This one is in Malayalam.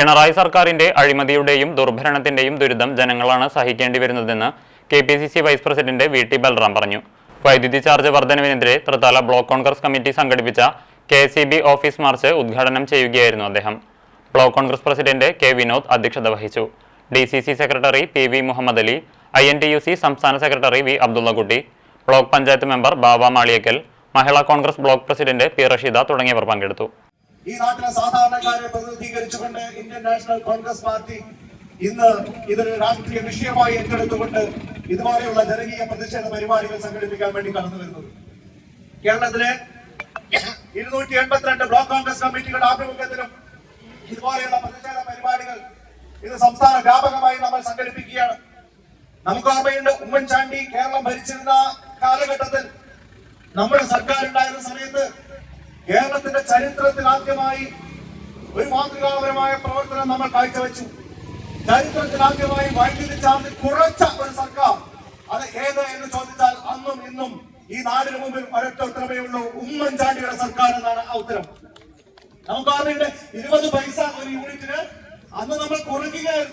പിണറായി സർക്കാരിന്റെ അഴിമതിയുടെയും ദുർഭരണത്തിന്റെയും ദുരിതം ജനങ്ങളാണ് സഹിക്കേണ്ടി വരുന്നതെന്ന് K P C C vice president V T Balram പറഞ്ഞു. വൈദ്യുതി ചാർജ് വർധനവിനെതിരെ തൃത്താല ബ്ലോക്ക് കോൺഗ്രസ് കമ്മിറ്റി സംഘടിപ്പിച്ച K C B office march ഉദ്ഘാടനം ചെയ്യുകയായിരുന്നു അദ്ദേഹം. Block Congress president K Vinod അധ്യക്ഷത വഹിച്ചു. D C C secretary P V Muhammad Ali I N T U C സംസ്ഥാന secretary V Abdullakutty block panchayat member Baba Maliyakkal Mahila Congress block president P Rasheeda തുടങ്ങിയവർ പങ്കെടുത്തു. ഈ നാട്ടിലെ സാധാരണക്കാരെ പ്രതിനിധീകരിച്ചുകൊണ്ട് ഇന്ത്യൻ നാഷണൽ കോൺഗ്രസ് പാർട്ടി ഇന്ന് ഇതൊരു രാഷ്ട്രീയ വിഷയമായി ഏറ്റെടുത്തുകൊണ്ട് ഇതുപോലെയുള്ള ജനകീയ പ്രതിഷേധ പരിപാടികൾ സംഘടിപ്പിക്കാൻ വേണ്ടി കടന്നു വരുന്നത്. കേരളത്തിലെ ഇരുന്നൂറ്റി എൺപത്തിരണ്ട് ബ്ലോക്ക് കോൺഗ്രസ് കമ്മിറ്റികളുടെ ആഭിമുഖ്യത്തിലും ഇതുപോലെയുള്ള പ്രതിഷേധ പരിപാടികൾ ഇത് സംസ്ഥാന വ്യാപകമായി നമ്മൾ സംഘടിപ്പിക്കുകയാണ്. നമുക്ക് ഓർമ്മയുണ്ട് ഉമ്മൻചാണ്ടി കേരളം ഭരിച്ചിരുന്ന കാലഘട്ടത്തിൽ നമ്മുടെ സർക്കാർ ഉണ്ടായിരുന്ന സമയത്ത് കേരളത്തിന്റെ ചരിത്രത്തിൽ ആദ്യമായി ഒരു മാതൃകാപരമായ പ്രവർത്തനം നമ്മൾ കാഴ്ചവെച്ചു. ചരിത്രത്തിൽ ആദ്യമായി വൈദ്യുതി ചാർജ് കുറച്ച ഒരു സർക്കാർ. അത് ഏത് എന്ന് ചോദിച്ചാൽ അന്നും ഇന്നും ഈ നാടിന് മുമ്പിൽ ഒരൊറ്റ ഉത്തരവേ ഉള്ളൂ. ഉമ്മൻചാണ്ടിയുടെ സർക്കാർ എന്നാണ് ആ ഉത്തരം. നമുക്ക് ഓർമ്മയുണ്ട് ഇരുപത് പൈസ ഒരു യൂണിറ്റിന് അന്ന് നമ്മൾ കുറയ്ക്കുകയായിരുന്നു.